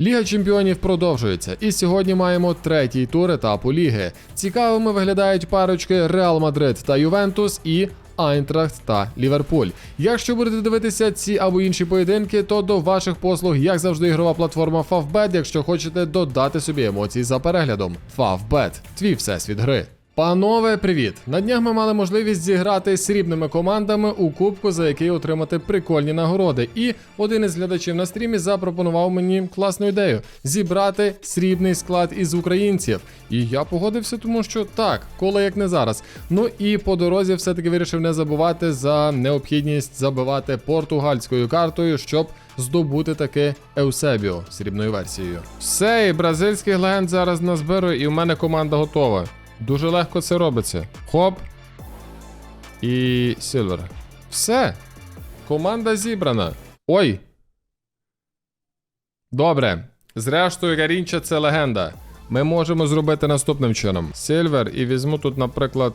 Ліга чемпіонів продовжується, і сьогодні маємо третій тур етапу ліги. Цікавими виглядають парочки Реал Мадрид та Ювентус і Айнтрахт та Ліверпуль. Якщо будете дивитися ці або інші поєдинки, то до ваших послуг, як завжди, ігрова платформа Favbet, якщо хочете додати собі емоцій за переглядом. Favbet – твій всесвіт гри. Панове, привіт! На днях ми мали можливість зіграти з срібними командами у кубку, за який отримати прикольні нагороди. І один із глядачів на стрімі запропонував мені класну ідею зібрати срібний склад із українців. І я погодився, тому що так, коло як не зараз. Ну і по дорозі все-таки вирішив не забувати за необхідність забивати португальською картою, щоб здобути таки Еусебіо срібною версією. Все, і бразильський легенд зараз назбирую, і в мене команда готова. Дуже легко це робиться. Хоп. І Сілвер. Все. Команда зібрана. Ой. Добре. Зрештою, Гарінча це легенда. Ми можемо зробити наступним чином: Сильвер і візьму тут, наприклад,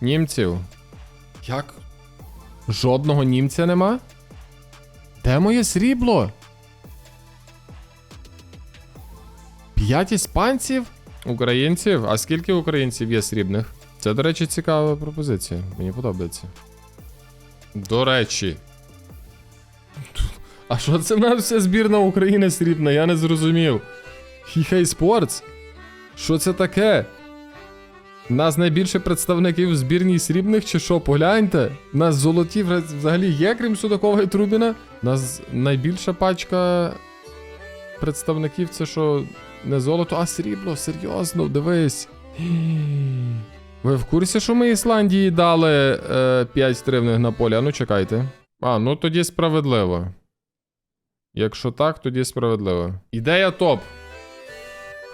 німців. Як? Жодного німця нема? Де моє срібло? П'ять іспанців? Українців? А скільки українців є срібних? Це, до речі, цікава пропозиція. Мені подобається. До речі. А що це в нас вся збірна України срібна? Я не зрозумів. Хіхей Спортс? Що це таке? Нас найбільше представників в збірній срібних чи що? Погляньте. Нас золоті взагалі є, крім Судакова і Трубіна. Нас найбільша пачка представників це що не золото, а срібло. Серйозно, дивись. Ви в курсі, що ми Ісландії дали е, 5 стривних на полі? А ну чекайте. А, ну тоді справедливо. Якщо так, тоді справедливо. Ідея топ.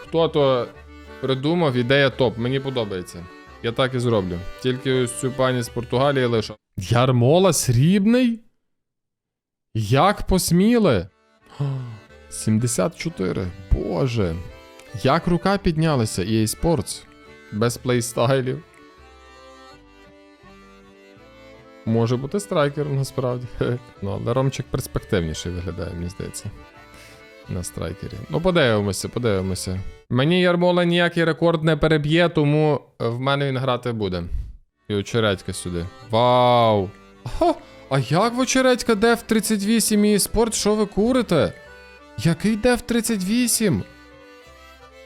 Хто то придумав, ідея топ. Мені подобається. Я так і зроблю. Тільки ось цю пані з Португалії лише. Ярмола срібний? Як посміли? 74. Боже. Як рука піднялася EA Sports? Без плейстайлів. Може бути страйкером насправді. ну, але Ромчик перспективніший виглядає, мені здається. На страйкері. Ну, подивимося, подивимося. Мені Ярмола ніякий рекорд не переб'є, тому в мене він грати буде. І очередька сюди. Вау! Ага, а як в очередька Деф 38 і спорт, що ви курите? Який Деф 38?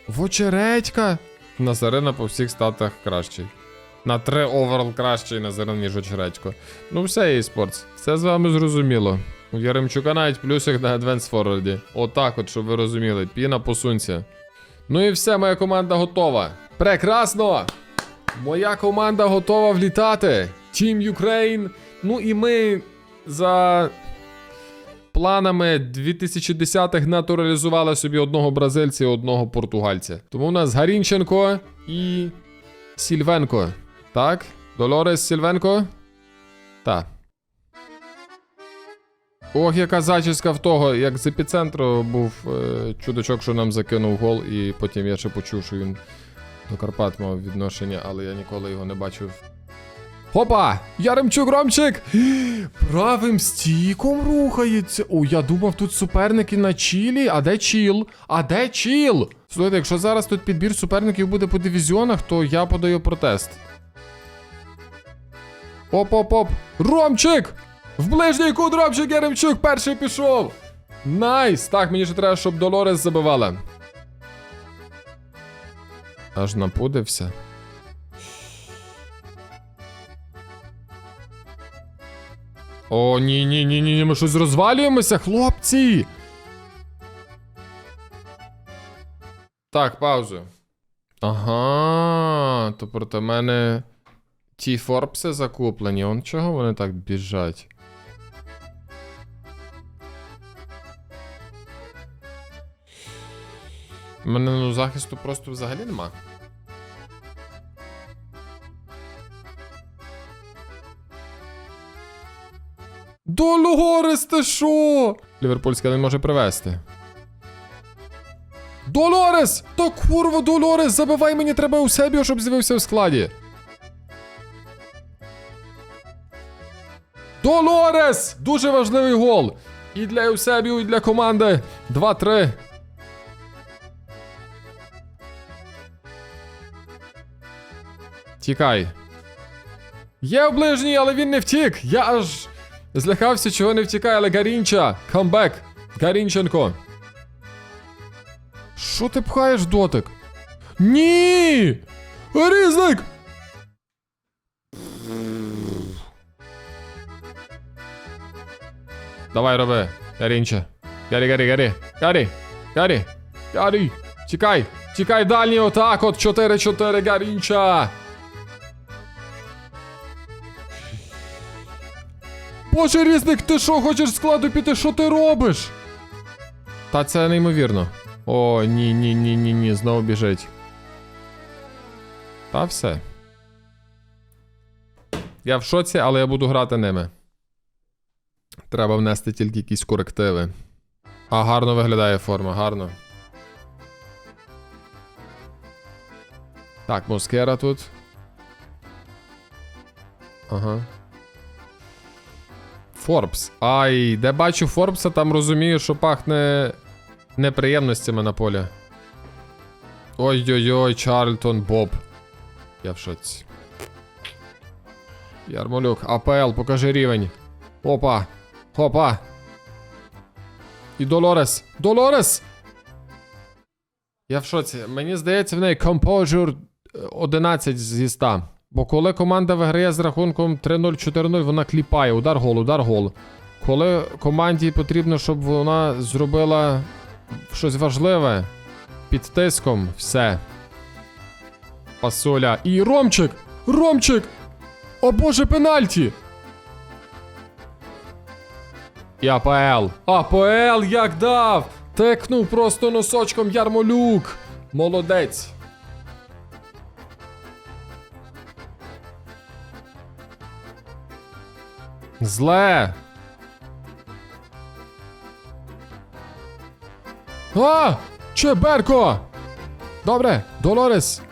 В очередька? Назарина по всіх статах кращий. На 3 оверал кращий Назарин, ніж очередько. Ну все, eSports, все з вами зрозуміло. У Яремчука навіть плюсик на Advance Forward. Отак от, щоб ви розуміли. Піна посунься. Ну і все, моя команда готова. Прекрасно! Моя команда готова влітати. Team Ukraine. Ну і ми за планами 2010-х натуралізували собі одного бразильця і одного португальця. Тому у нас Гарінченко і Сільвенко. Так? Долорес Сільвенко? Так. Ох, яка зачіска в того, як з епіцентру був е, чудачок, що нам закинув гол, і потім я ще почув, що він до Карпат мав відношення, але я ніколи його не бачив. Хопа! Яремчук Ромчик! Правим стійком рухається. О, я думав, тут суперники на чілі. А де чіл? А де чіл? Слухайте, якщо зараз тут підбір суперників буде по дивізіонах, то я подаю протест. Оп-оп-оп! Ромчик! В ближній кут Ромчик Яремчук перший пішов! Найс! Так, мені ж треба, щоб Долорес забивала. Аж напудився. О, ні, ні, ні, ні, ми щось розвалюємося, хлопці. Так, паузу. Ага, то проти мене ті Форбси закуплені. Он чого вони так біжать? У мене ну захисту просто взагалі нема. До Логорес, ти що? Ліверпульська не може привести. Долорес! Та курво Долорес! Забивай мені треба у себе, щоб з'явився в складі. Долорес! Дуже важливий гол. І для Юсебіо, і для команди. 2-3. Тікай. Є в ближній, але він не втік. Я аж злякався, чого не втікає, але Гарінча. Камбек. Гарінченко. Що ти пхаєш дотик? Ні! Різник! Давай, роби. Гарінча. Гарі, гарі, гарі. Гарі. Гарі. Гарі. Тікай. Тікай дальній отак от 4-4 Гарінча. Боже, різник, ти що, хочеш з складу піти? Що ти робиш? Та це неймовірно. О, ні, ні, ні, ні, ні, знову біжить. Та все. Я в шоці, але я буду грати ними. Треба внести тільки якісь корективи. А гарно виглядає форма, гарно. Так, Москера тут. Ага. Форбс. Ай, де бачу Форбса, там розумію, що пахне неприємностями на полі. Ой-ой-ой, Чарльтон Боб. Я в шоці. Ярмолюк, АПЛ, покажи рівень. Опа. Опа. І Долорес. Долорес! Я в шоці. Мені здається, в неї Composure 11 зі 100. Бо коли команда виграє з рахунком 3-0-4-0, вона кліпає. Удар гол, удар гол. Коли команді потрібно, щоб вона зробила щось важливе під тиском, все. Пасуля. І Ромчик! Ромчик! О боже, пенальті! І АПЛ. АПЛ як дав! Текнув просто носочком Ярмолюк. Молодець. Зле. А! Чеберко! Добре, Долорес.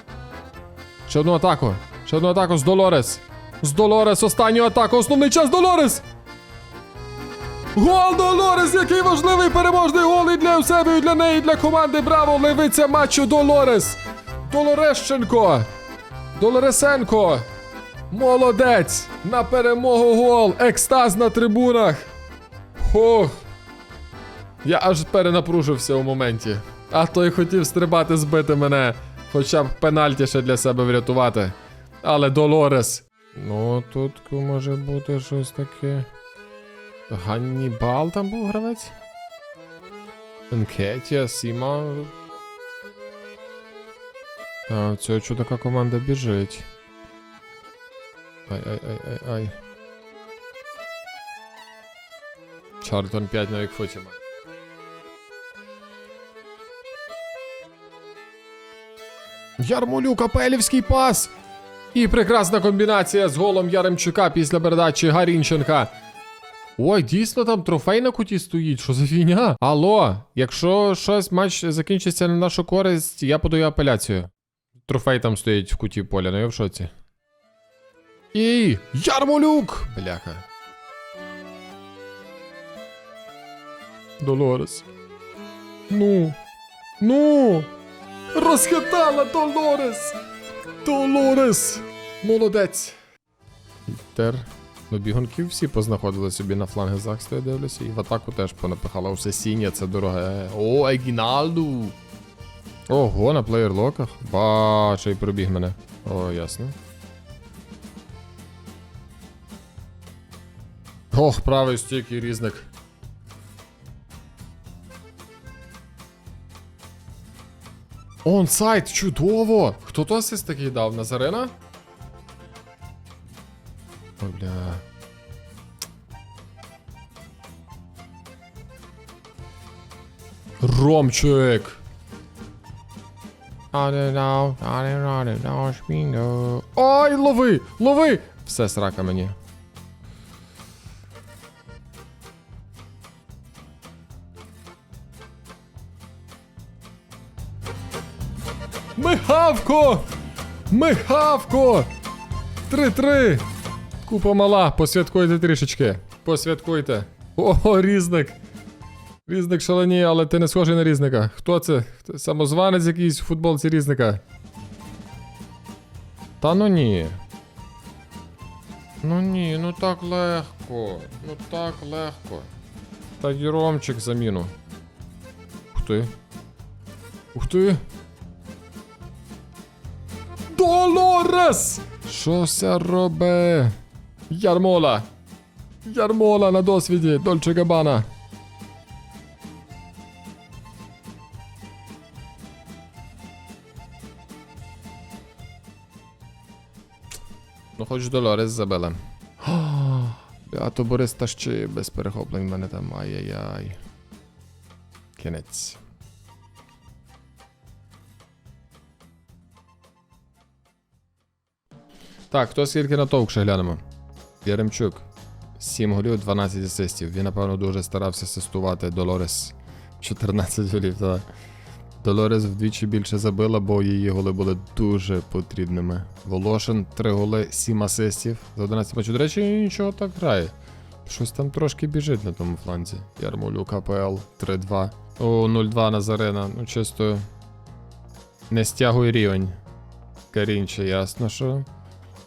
Ще одну атаку. Ще одну атаку з Долорес. З Долорес, останню атаку. Основний час Долорес! Гол Долорес, який важливий переможний гол і для себе, і для неї, і для команди. Браво! Левиця матчу Долорес! Долорещенко! Долоресенко! Молодець! На перемогу гол! Екстаз на трибунах! Ох! Я аж перенапружився у моменті. А той хотів стрибати збити мене, хоча б пенальті ще для себе врятувати. Але Долорес. Ну, тут може бути щось таке. Ганнібал там був гравець? Енкетія, Сіма. А, цього чудака команда біжить. Ай-ай-ай-ай-ай. Чарльтон 5 на вікфуті. Ярмолюк, апелівський пас! І прекрасна комбінація з голом Яремчука після передачі Гарінченка. Ой, дійсно там трофей на куті стоїть, що за фігня? Алло, якщо щось матч закінчиться на нашу користь, я подаю апеляцію. Трофей там стоїть в куті поля, ну я в шоці. І Ярмолюк! Бляха. Долорес. Ну. Ну. Розхитала Долорес! Долорес! Молодець! Інтер. Ну, бігунків всі познаходили собі на фланги захисту, я дивлюся, і в атаку теж понапихала. Усе сінє, це дороге. О, Егіналду! Ого, на плеєрлоках. Ба, ще й пробіг мене. О, ясно. Ох, правий стік і різник. Онсайд, чудово! Хто то асист такий дав? Назарена? Ой, бля. Ромчик! Ой, лови! Лови! Все, срака мені. Михавко! Михавко! 3-3! Купа мала, посвяткуйте трішечки. Посвяткуйте. О, різник. Різник шаленіє, але ти не схожий на різника. Хто це? Самозванець якийсь у футболці різника. Та ну ні. Ну ні, ну так легко. Ну так легко. Та Ромчик заміну. Ух ти. Ух ти. Долорес! Що ся робе? Ярмола! Ярмола на досвіді, Дольче Габана. Ну, хоч Долорес забила. Беато Борис та ще без перехоплень мене там. Ай-яй-яй. Кінець. Так, хто скільки на товк ще глянемо? Яремчук. 7 голів, 12 асистів. Він, напевно, дуже старався асистувати Долорес. 14 голів, так. Долорес вдвічі більше забила, бо її голи були дуже потрібними. Волошин 3 голи, 7 асистів за 11 матчів. До речі, нічого так грає. Щось там трошки біжить на тому фланзі. Ярмолюк АПЛ 3-2. О, 0-2 Назарена. Ну, чисто не стягує рівень. Карінче, ясно, що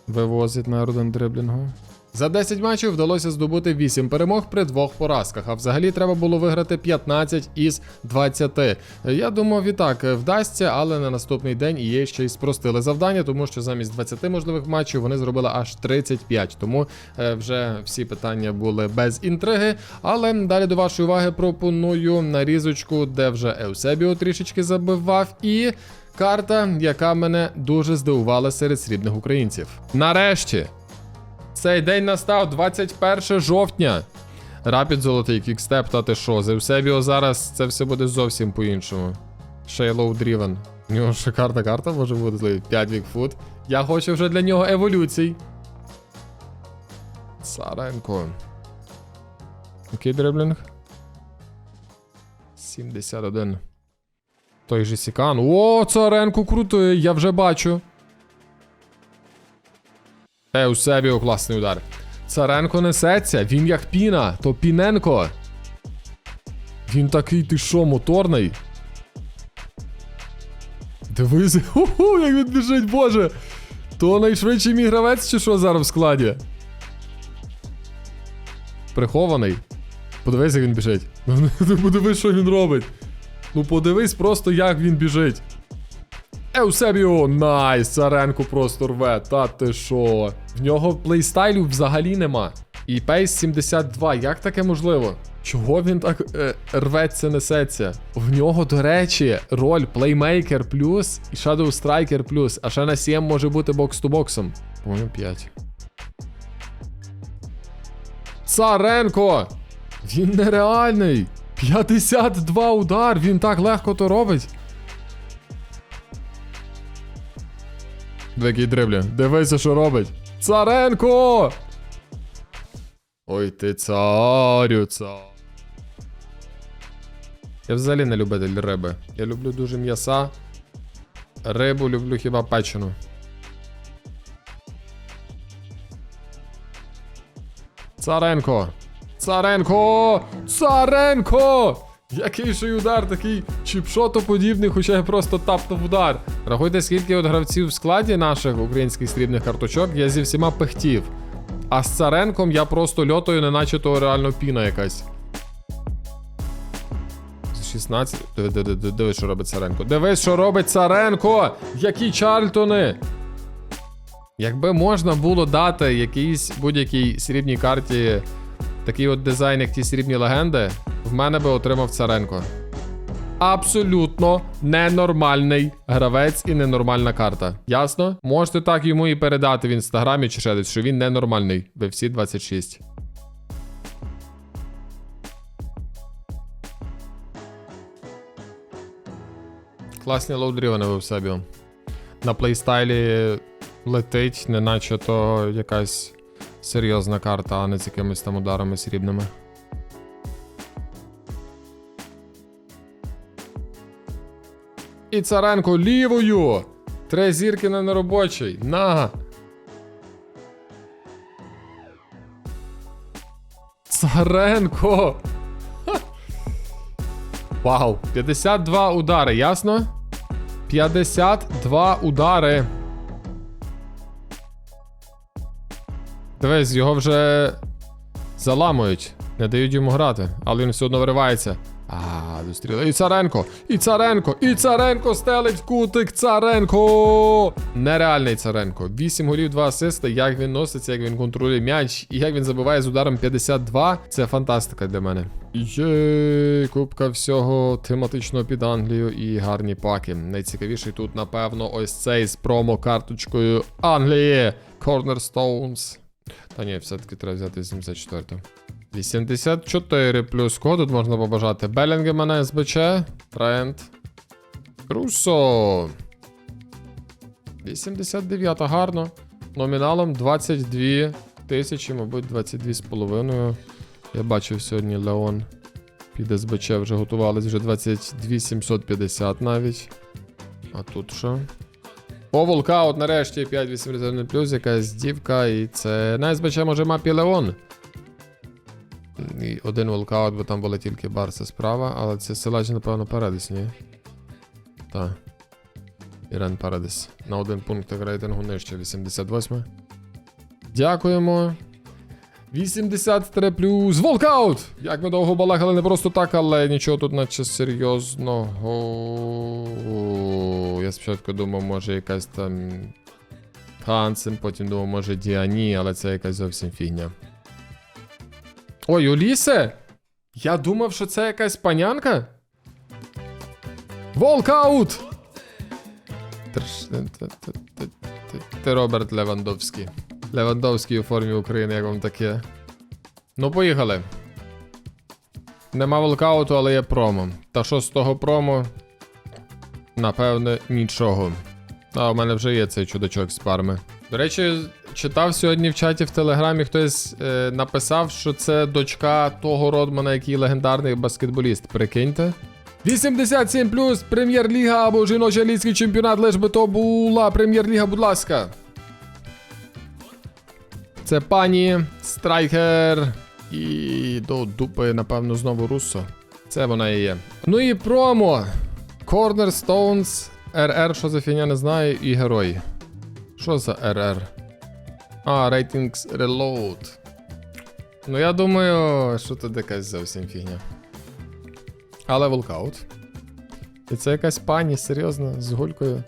вивозить на родендриблінгу. За 10 матчів вдалося здобути 8 перемог при двох поразках, а взагалі треба було виграти 15 із 20. Я думав, і так вдасться, але на наступний день є ще й спростили завдання, тому що замість 20 можливих матчів вони зробили аж 35. Тому е, вже всі питання були без інтриги. Але далі до вашої уваги пропоную нарізочку, де вже Еусебіо трішечки забивав і. Карта, яка мене дуже здивувала серед срібних українців. Нарешті, цей день настав 21 жовтня. Рапід золотий кікстеп, та ти що? Зевсебіо зараз це все буде зовсім по-іншому. Шейлоу Дрівен. У нього шикарна карта може бути 5 вікфут. Я хочу вже для нього еволюцій. Царенко. Який дриблінг? 71. Той же Сікан. О, Царенко крутий, я вже бачу. Еусебіо класний удар. Царенко несеться, він як піна, то Піненко. Він такий ти що, моторний. Дивись, ху-ху, як він біжить, боже. То найшвидший мій гравець чи що зараз в складі? Прихований. Подивись, як він біжить. Подивись, що він робить. Ну подивись просто, як він біжить. Еусебіо, найс, Царенко просто рве, та ти що? В нього плейстайлю взагалі нема. І пейс 72, як таке можливо? Чого він так е, рветься, несеться? В нього, до речі, роль плеймейкер плюс і Shadow Striker плюс, а ще на 7 може бути бокс-то-боксом. По-моєму, 5. Царенко! Він нереальний! 52 удар, він так легко то робить. Який дриблі. Дивися, що робить. Царенко! Ой ти царю, цар. Я взагалі не любитель риби. Я люблю дуже м'яса. Рибу люблю хіба печену. Царенко! Царенко! Царенко! Який же удар такий чіпшотоподібний, хоча я просто тапнув удар. Рахуйте, скільки от гравців в складі наших українських срібних карточок я зі всіма пехтів. А з Царенком я просто льотою, неначе то реально піна якась. 16. Диви- диви- диви- Дивись, що робить Царенко. Дивись, що робить Царенко! Які Чарльтони! Якби можна було дати якійсь будь-якій срібній карті такий от дизайн, як ті срібні легенди, в мене би отримав Царенко. Абсолютно ненормальний гравець і ненормальна карта. Ясно? Можете так йому і передати в інстаграмі чи ще десь, що він ненормальний. Ви всі 26. Класні лоудрівани ви в собі. На плейстайлі летить, неначе то якась серйозна карта, а не з якимись там ударами срібними. І Царенко лівою! Три зірки на неробочий. На! Царенко! Вау! 52 удари, ясно? 52 удари. Дивись, його вже заламують, не дають йому грати, але він все одно виривається. А, зустріли. І Царенко! І Царенко! І Царенко стелить в кутик Царенко! Нереальний Царенко. 8 голів, 2 асисти. Як він носиться, як він контролює м'яч, і як він забиває з ударом 52. Це фантастика для мене. Є, кубка всього тематичного під Англію і гарні паки. Найцікавіший тут, напевно, ось цей з промо-карточкою Англії. Cornerstones. Та ні, все-таки треба взяти 74. 84 плюс кого тут можна побажати? Белінгемена СБЧ, Трент, Руссо. 89 гарно. Номіналом 22 тисячі, мабуть, 22 з половиною. Я бачив сьогодні Леон під СБЧ вже готувались, вже 22 750 навіть. А тут що? О, волкаут нарешті 581 плюс, якась дівка, і це на СБЧ може мапі Леон. І один волкаут, бо там була тільки Барса справа, але це силач, напевно, Парадис, ні? Так. Ірен Парадис. На один пункт рейтингу нижче, 88. Дякуємо. 83 плюс. Волкаут! Як ми довго балакали, не просто так, але нічого тут наче серйозного. Я спочатку думав, може якась там. Хансен, потім думав, може Діані, але це якась зовсім фігня. Ой, Улісе? Я думав, що це якась панянка. Волкаут! Ти Роберт Левандовський. Левандовський у формі України, як вам таке. Ну, поїхали. Нема волкауту, але є промо. Та що з того промо? Напевне, нічого. А, у мене вже є цей чудачок з парми. До речі, читав сьогодні в чаті в Телеграмі хтось е, написав, що це дочка того Родмана, який легендарний баскетболіст. Прикиньте. 87 плюс прем'єр-ліга або жіночий ліцький чемпіонат, лиш би то була прем'єр-ліга, будь ласка. Це пані Страйкер. І до дупи, напевно, знову Руссо. Це вона і є. Ну і промо. Cornerstones, RR, що за фігня, не знаю, і герой. Що за RR? А, Ratings Reload. Ну, я думаю, що тут якась зовсім фігня. Але волкаут. І це якась пані, серйозно, з гулькою.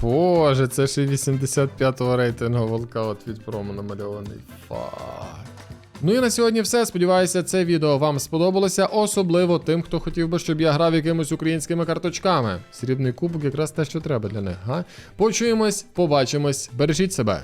Боже, це ще 85-го рейтингу волкаут від промо намальований. Фак. Ну і на сьогодні все. Сподіваюся, це відео вам сподобалося, особливо тим, хто хотів би, щоб я грав якимось українськими карточками. Срібний кубок якраз те, що треба для них, га? Почуємось, побачимось, бережіть себе.